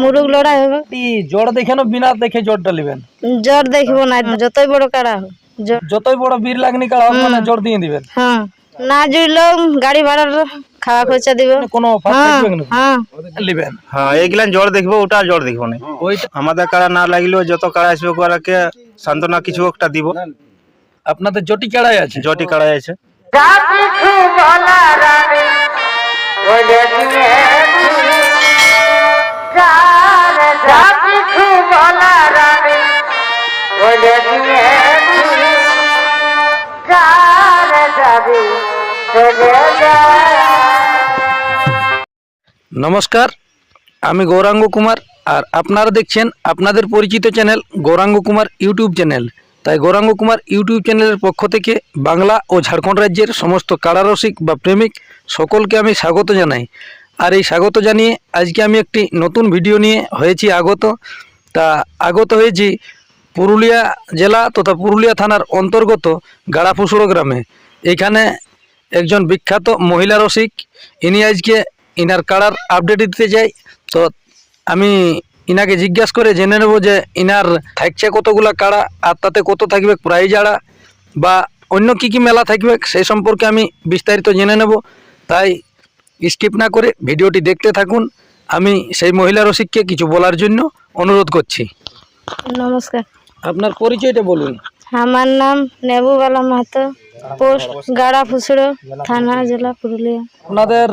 মুরুগ লড়াই হবে দেখে না বিনা দেখে জড়টা নেবেন জ্বর দেখব না যতই বড় কাড়া হোক যতই বড় বীর লাগনি কাড়া হোক মানে দিয়ে দিবেন। হ্যাঁ। না গাড়ি ভাড়ার খাওয়া খরচা দিব। কোনো অফার হ্যাঁ থাকবে হ্যাঁ। নেবেন হ্যাঁ এইগুলা জ্বর দেখব ওটা জ্বর দেখব না। ওইটা আমাদের কারা না লাগলেও যত কারা আসবে ওরাকে সান্ত্বনা কিছু একটা দিব। আপনাদের জটি কাড়াই আছে? জটি নমস্কার, আমি গৌরাঙ্গ কুমার আর আপনারা দেখছেন আপনাদের পরিচিত channel Gauranga Kumar YouTube channel. তাই গৌরাঙ্গ কুমার ইউটিউব চ্যানেলের পক্ষ থেকে বাংলা ও ঝাড়খণ্ড রাজ্যের সমস্ত কারারসিক বা প্রেমিক সকলকে আমি স্বাগত জানাই। আর এই স্বাগত জানিয়ে আজকে আমি একটি নতুন ভিডিও নিয়ে হয়েছি আগত। তা আগত হয়েছি পুরুলিয়া জেলা তথা পুরুলিয়া থানার অন্তর্গত গাড়াফুসুড়ো গ্রামে। এইখানে একজন বিখ্যাত মহিলা রসিক, ইনি আজকে ইনার কাড়ার আপডেট দিতে চাই। তো আমি ইনাকে জিজ্ঞাসা করে জেনে নেব যে ইনার থাকছে কতগুলা কাড়া আর তাতে কত থাকবে প্রাইজ আড়া বা অন্য কি কি মেলা থাকবে সেই সম্পর্কে আমি বিস্তারিত জেনে নেব। তাই স্কিপ না করে ভিডিওটি দেখতে থাকুন। আমি সেই মহিলা রসিককে কিছু বলার জন্য অনুরোধ করছি। নমস্কার। আপনার পরিচয়টা বলুন। আমার নাম নেবুবালা মাহাতো পোস্ট গাড়া ফুসড়ো থানা জেলা পুরুলিয়া। আপনাদের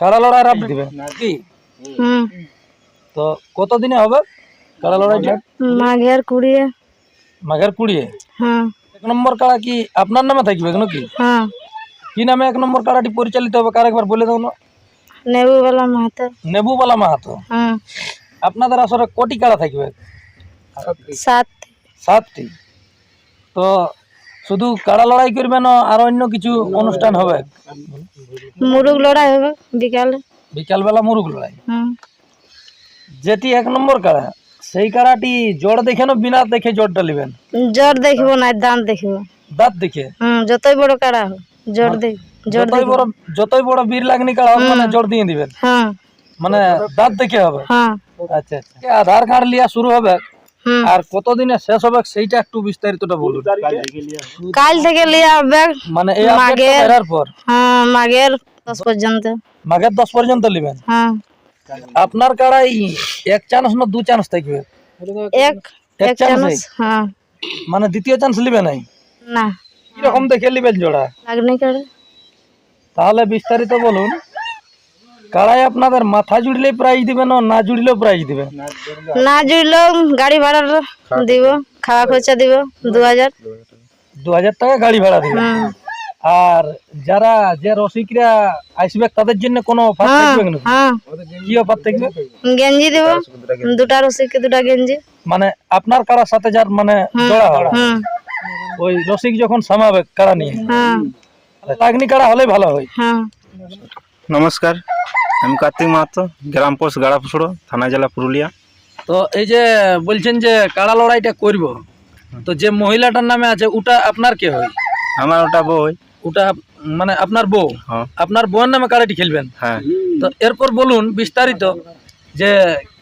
কাড়া লড়াই আপডেট দিবে কি? হুম। তো কত দিনে হবে কাড়া লড়াইটা? মাঘের কুড়িয়ে। মাঘের কুড়িয়ে? হ্যাঁ এক নম্বর কাড়া কি আপনার নামে থাকবে নাকি? হ্যাঁ। কি নামে এক নম্বর কাড়াটি পরিচালিত হবে? কার একবার বলে দাও না। নেবুবালা মাহাতো। নেবুবালা মাহাতো। হ্যাঁ আপনাদের আসলে কোটি কাড়া থাকবে? সাত সাতটি। তো শুধু কাড়া লড়াই করবে না আর অন্য কিছু অনুষ্ঠান হবে? মুরুগ লড়াই হবে বিকালে। বিকালবেলা মুরুগ লড়াই? যেটি এক নম্বর কাড়া সেই কাড়াটি জড় দেখে না বিনা দেখে জড়টা নেবেন জ্বর দেখব না দাঁত দেখব। দাঁত দেখে? হুম যতই বড় কাড়া হোক জ্বর দেখ জ্বর যতই বড় যতই বড় বীর লাগনি কাড়া হোক মানে জড় দিয়ে দিবেন? হ্যাঁ মানে দাঁত দেখে হবে? হ্যাঁ। আচ্ছা আচ্ছা। আধার কার্ড লিয়া শুরু হবে। আর কতদিনে শেষ হবে সেইটা একটু বিস্তারিতটা বলুন। কাল থেকে লিয়ে আসবে মানে এই পর। হ্যাঁ মাঘের দশ পর্যন্ত। মাঘের দশ পর্যন্ত নেবেন হ্যাঁ। আপনার কাড়াই এক চান্স না দু চান্স থাকবে? এক এক চান্স হ্যাঁ। মানে দ্বিতীয় চান্স নিবে নাই? না। কীরকম দেখে নিবেন জোড়া? লাগনি করে তাহলে বিস্তারিত বলুন। কাড়াই আপনাদের মাথা জুড়লেই প্রাইজ দিবে না না জুড়লেও প্রাইজ দিবে? না জুড়লেও গাড়ি ভাড়া দিব খাওয়া খরচা দিব দু হাজার দু হাজার টাকা গাড়ি ভাড়া দিবে? আর যারা যে রসিকরা আসবে তাদের জন্য কোনো অফার থাকবে না হ্যাঁ। কি অফার থাকবে? গেঞ্জি দিব দুটা রসিককে দুটা গেঞ্জি। মানে আপনার কারার সাথে যার মানে জোড়া হবে ওই রসিক যখন সামাবে কারা নিয়ে? হ্যাঁ। লাগনি কাড়া হলেই ভালো হয়। হ্যাঁ। নমস্কার। আমি কার্তিক মাহাতো গ্রাম পোস্ট গাড়াপুসড়ো থানা জেলা পুরুলিয়া। তো এই যে বলছেন যে কাড়া লড়াইটা করব তো যে মহিলাটার নামে আছে ওটা আপনার কে হয়? আমার ওটা বই ওটা মানে আপনার বউ? হ্যাঁ। আপনার বউয়ের নামে কাড়াটি খেলবেন? হ্যাঁ। তো এরপর বলুন বিস্তারিত যে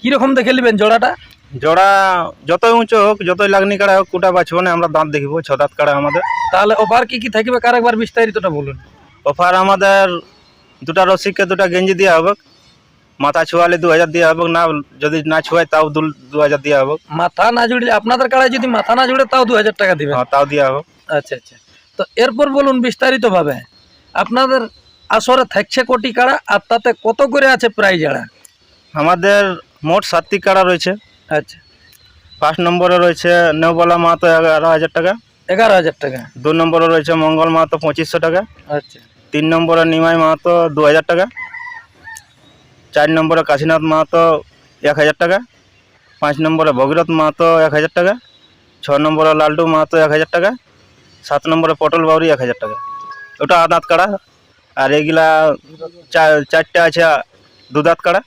কীরকম দেখে নেবেন জোড়াটা? জোড়া যতই উঁচু হোক যতই লাগনি কাড়া হোক কুটা বাঁচবো না আমরা দাঁত দেখব ছ দাঁত কাড়া আমাদের। তাহলে অফার কি কি থাকবে? কার একবার বিস্তারিতটা বলুন। অফার আমাদের দুটা রসিককে দুটা গেঞ্জি দেওয়া হবে মাথা ছোঁয়ালে দু হাজার দেওয়া হবে না যদি না ছোঁয়ায় তাও দু দু হাজার দেওয়া হবে মাথা না জুড়লে আপনাদের কাড়ায় যদি মাথা না জুড়ে তাও দু হাজার টাকা দিবেন। হ্যাঁ তাও দেওয়া হবে আচ্ছা আচ্ছা। তো এরপর বলুন বিস্তারিত ভাবে আপনাদের আসরে থাকছে কোটি কাড়া আর তাতে কত করে আছে প্রাইজ আড়া আমাদের মোট সাতটি কাড়া রয়েছে। আচ্ছা। ফার্স্ট নম্বরে রয়েছে নেওবালা মাহাতো এগারো হাজার টাকা। এগারো হাজার টাকা। দু নম্বরে রয়েছে মঙ্গল মাহাতো পঁচিশশো টাকা। আচ্ছা। তিন নম্বরে নিমাই মাহাতো দু হাজার টাকা, চার নম্বরে কাশীনাথ মাহাতো এক হাজার টাকা, পাঁচ নম্বরে ভগীরথ মাহাতো এক হাজার টাকা, ছ নম্বরে লালডু মাহাতো এক হাজার টাকা, সাত নম্বরে পটল বাউরি এক হাজার টাকা। ওটা আদাত কাড়া, আর এগুলা চার চারটে আছে দুদাত কাড়া।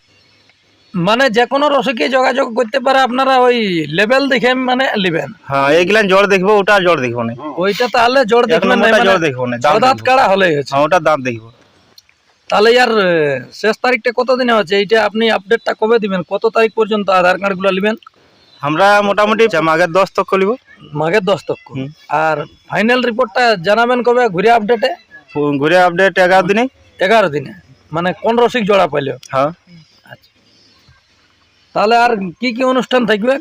মানে যে কোনো রসিকে যোগাযোগ করতে পারে আপনারা ওই লেভেল দেখে মানে নেবেন। হ্যাঁ এইগুলা জ্বর দেখব ওটা জ্বর দেখব না। ওইটা তাহলে জোর এক দেখবেন নম্বরটা জ্বর দেখব না দাঁত দাঁত কাড়া হলে হ্যাঁ ওটা দাঁত দেখব। তাহলে ইয়ার আহ, শেষ তারিখটা কত দিনে আছে এইটা আপনি আপডেটটা কবে দিবেন? কত তারিখ পর্যন্ত আধার কার্ডগুলো নেবেন? আমরা মোটামুটি মাঘের দশ তক করিব মাঘের দশ তক। আর ফাইনাল রিপোর্টটা জানাবেন কবে? ঘুরে আপডেটে ঘুরে আপডেট এগারো দিনে। এগারো দিনে। মানে কোন রসিক জোড়া পাইলে? হ্যাঁ। তাহলে আর কি কি অনুষ্ঠান থাকবে?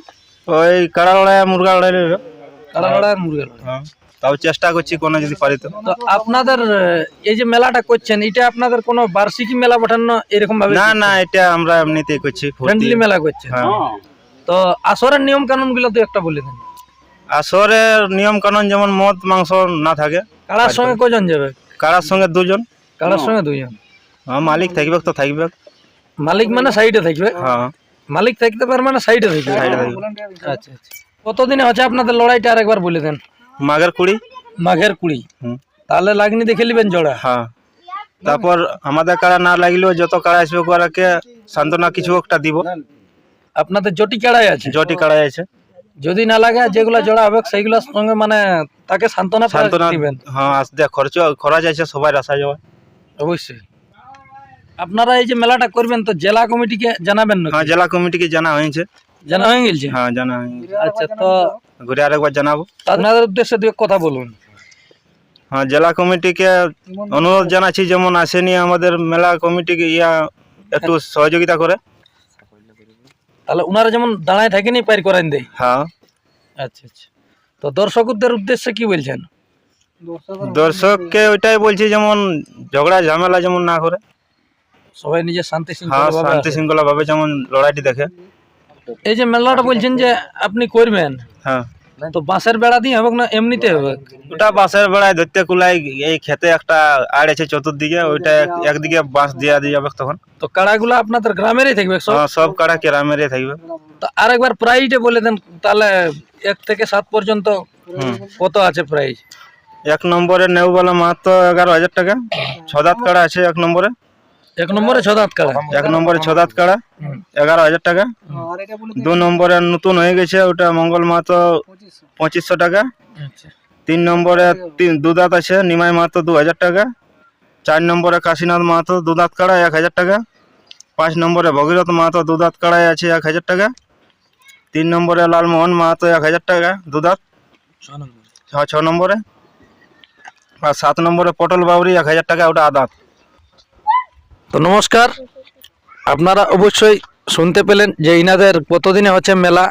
ওই কাড়া লড়াই মুরগা লড়াই রইল। কারা লড়াই আর মুরগি লড়াই। হ্যাঁ তাও চেষ্টা করছি কোনো যদি পারি তো। তো আপনাদের এই যে মেলাটা করছেন এটা আপনাদের কোনো বার্ষিকী মেলা পাঠানো এরকম ভাবে না না এটা আমরা এমনিতেই করছি। ফ্রেন্ডলি মেলা করছেন? হ্যাঁ। তো আসরের নিয়ম কানুনগুলো তো একটা বলে দেন। আসরের নিয়ম কানুন যেমন মদ মাংস না থাকে। কারার সঙ্গে কজন যাবে? কারার সঙ্গে দুজন। কারার সঙ্গে দুজন। হ্যাঁ মালিক থাকবে তো থাকবে। মালিক মানে সাইডে থাকবে? হ্যাঁ। মালিক থাকতে পারে মানে সাইডে থাকবে সাইডে থাকবে। আচ্ছা আচ্ছা। কতদিনে হচ্ছে আপনাদের লড়াইটা আরেকবার বলে দেন? মাঘের কুড়ি। মাঘের কুড়ি। হুম। তাহলে লাগনি দেখে নেবেন জোড়া। হ্যাঁ। তারপর আমাদের কারা না লাগলেও যত কারা আসবে ওরাকে সান্ত্বনা কিছু একটা দিব। আপনাদের জটি কাড়াই আছে? জটি কারা আছে। যদি না লাগে যেগুলা জোড়া হবে সেইগুলোর সঙ্গে মানে তাকে সান্ত্বনা সান্ত্বনা দিবেন। হ্যাঁ আসতে খরচ খরচ আছে সবাই আসা যাওয়া অবশ্যই। আপনারা এই যে মেলাটা করবেন তো জেলা কমিটিকে জানাবেন না হ্যাঁ জেলা কমিটিকে জানা হয়েছে। জানা হয়ে গেছে হ্যাঁ জানা হয়ে গেছে আচ্ছা তো ঘুরে আরেকবার জানাব। আপনাদের উদ্দেশ্যে দু কথা বলুন। হ্যাঁ জেলা কমিটিকে অনুরোধ জানাচ্ছি যেমন আসেনি আমাদের মেলা কমিটিকে ইয়া একটু সহযোগিতা করে। তাহলে ওনারা যেমন দাঁড়ায় থাকেনি পার করেন দেয়? হ্যাঁ। আচ্ছা আচ্ছা। তো দর্শকদের উদ্দেশ্যে কি বলছেন? দর্শককে ওইটাই বলছি যেমন ঝগড়া ঝামেলা যেমন না করে। সবাই নিজে শান্তি হ্যাঁ শৃঙ্খলা শান্তি। শৃঙ্খলা ভাবে যেমন লড়াইটি দেখে। এই যে মেলাটা বলছেন যে আপনি করবেন হ্যাঁ। তো বাঁশের বেড়া দিয়ে হবে না এমনিতে হবে? ওটা বাঁশের বেড়ায় ধরতে কুলাই এই খেতে একটা আড় আছে চতুর্দিকে ওইটা একদিকে বাঁশ দিয়া দিয়ে যাবে তখন। তো কাড়াগুলো আপনাদের গ্রামেরই থাকবে সব? হ্যাঁ, সব কাড়া গ্রামেরই থাকবে। তো আরেকবার প্রাইজটা বলে দেন তাহলে এক থেকে সাত পর্যন্ত হুম। কত আছে প্রাইজ এক নম্বরে নেউবালা মাত্র এগারো হাজার টাকা। ছদাত কাড়া আছে এক নম্বরে। এক নম্বরে ছ দাঁত কাড়া এক নম্বরে ছদাত কাড়া এগারো হাজার টাকা। দু নম্বরে নতুন হয়ে গেছে ওটা মঙ্গল মাহাতো পঁচিশশো টাকা। আচ্ছা। তিন নম্বরে তিন দু দাঁত আছে নিমাই মাহাতো দু হাজার টাকা। চার নম্বরে কাশীনাথ মাহাতো দু দাঁত কাড়ায় এক হাজার টাকা। পাঁচ নম্বরে ভগীরথ মাহাতো দু দাঁত কাড়ায় আছে এক হাজার টাকা। তিন নম্বরে লালমোহন মাহাতো এক হাজার টাকা দু দাঁত। ছ ছ ছ নম্বরে। আর সাত নম্বরে পটল বাউরি এক হাজার টাকা ওটা আদাত তো নমস্কার। আপনারা অবশ্যই শুনতে পেলেন যে ইনাদের কতদিনে হচ্ছে মেলা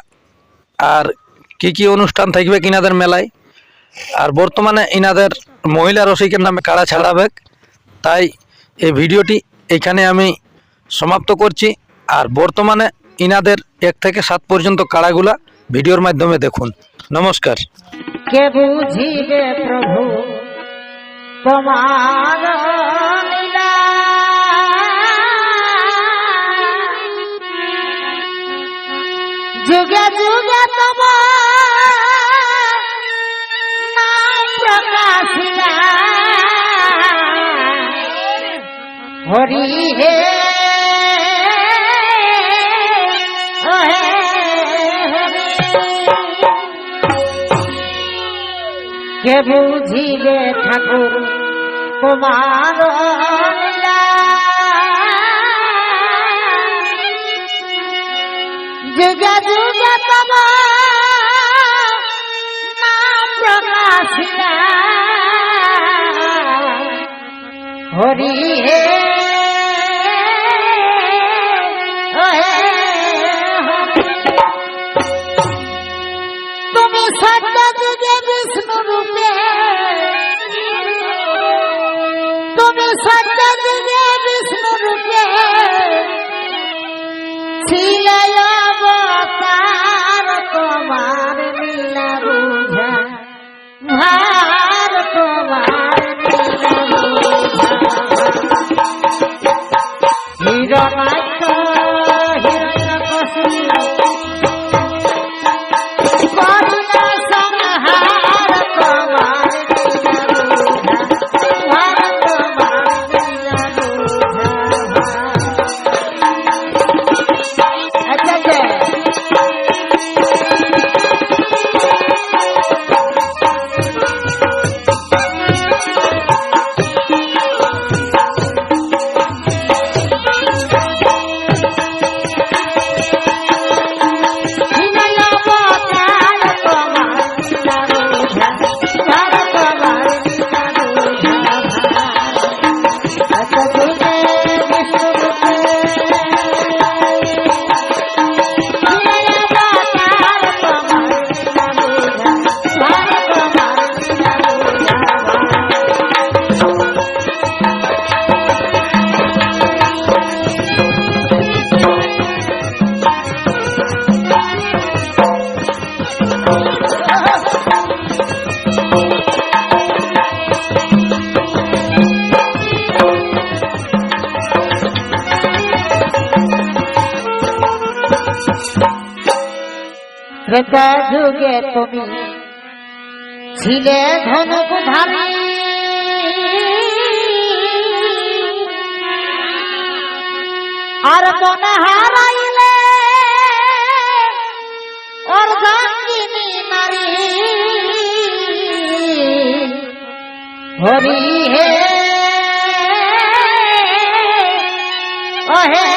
আর কি কি অনুষ্ঠান থাকবে কিনাদের মেলায়। আর বর্তমানে ইনাদের মহিলা রসিকের নামে কাড়া ছাড়াবে তাই এই ভিডিওটি এখানে আমি সমাপ্ত করছি। আর বর্তমানে ইনাদের এক থেকে সাত পর্যন্ত কাড়াগুলা ভিডিওর মাধ্যমে দেখুন। নমস্কার। কে বুঝিবে প্রভু, তোমার হরি হে কে বুঝিবে ঠাকুর লীলা? যুগে যুগে তোমার প্রকাশিলা হরি ত্রেতা যুগে তুমি ছিলে ধনুক ধারী আর মনে হারাইলে ওর জাঙ্গিনী নারী। হরি হে ওহে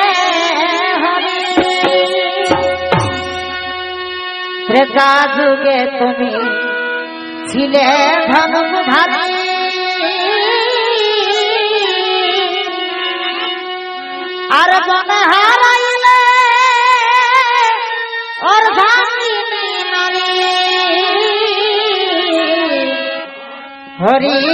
ত্রেতা যুগে তুমি ছিলে ধারী আর মনে হারাইলে ওর ভাঙিনি নারী। হরি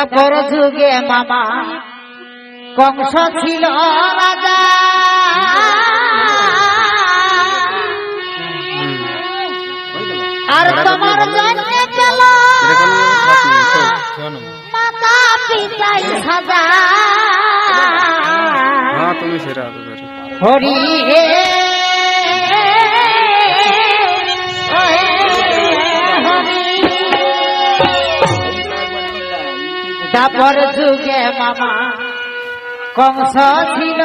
দাপর যুগে মামা কংস ছিল রাজা। আর তোমার জন্য পেল মাতা পিতাই সাজা। তুমি সেরা। হরি হে দাপর যুগে মামা কংস ছিল